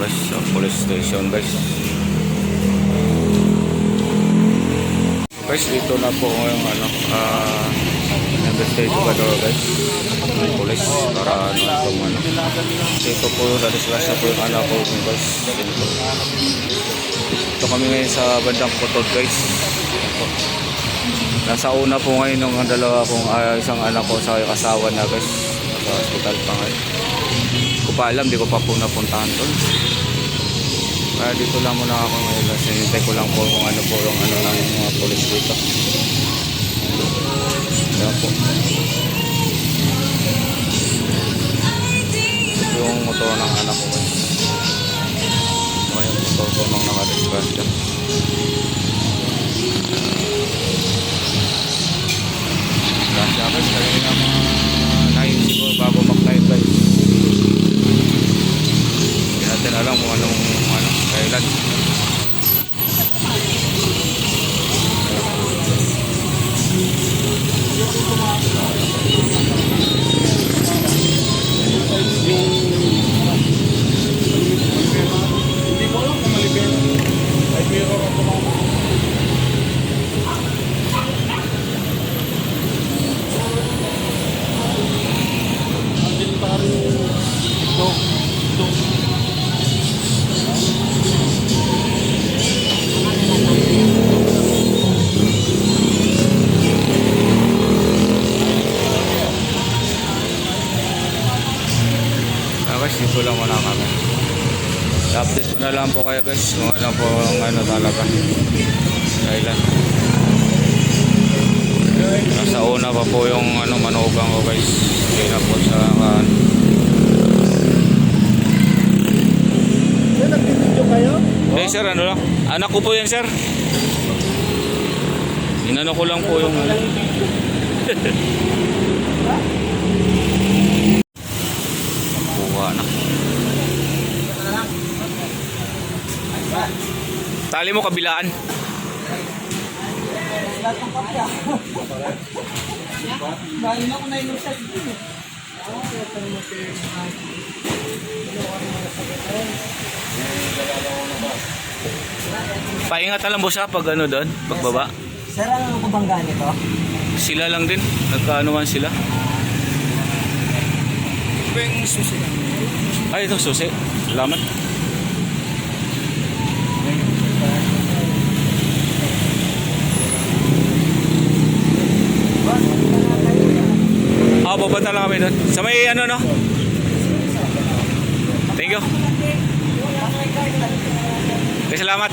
guys sa police station guys. Guys, dito na po yung ano, ah, investigate ko daw guys. Ng police para ano itong ano. Dito po, nadisgrasya po yung anak ko guys. Dito. Ito kami ngayon sa bandang Putod guys. Nasa una po ngayon ng dalawa kong ah, isang anak ko sa asawa na guys. Sa hospital pa ngayon. Pa alam, di ko pa po napuntahan doon. Kaya dito lang muna ako ngayon. Kasi hintay ko lang po kung ano po yung ano ng mga polis dito. Ayan po. Yung motor ng anak ko. Ito yung motor ko nung nakadisgrasya. Disgrasya dito lang muna kami. update ko na lang po kayo guys kung ano po ang ano talaga. Kailan. Nasa una pa po yung ano manugang ko guys. Hindi na po sa uh, nag-video kayo? Hey sir, ano lang? Anak ko po yan sir. Inano ko lang po yung ano. Kuha na. Tali mo kabilaan. Dahil na ako na ilusad din eh. Paingat na lang boss ha pag ano doon, pagbaba. Sir, ano ang kabangga nito? Sila lang din, nagkaanuhan sila. Ito yung susi. Ay, ito susi. Salamat. Ah, pupunta lang kami doon. Sa may ano, no? Thank you. Okay, salamat.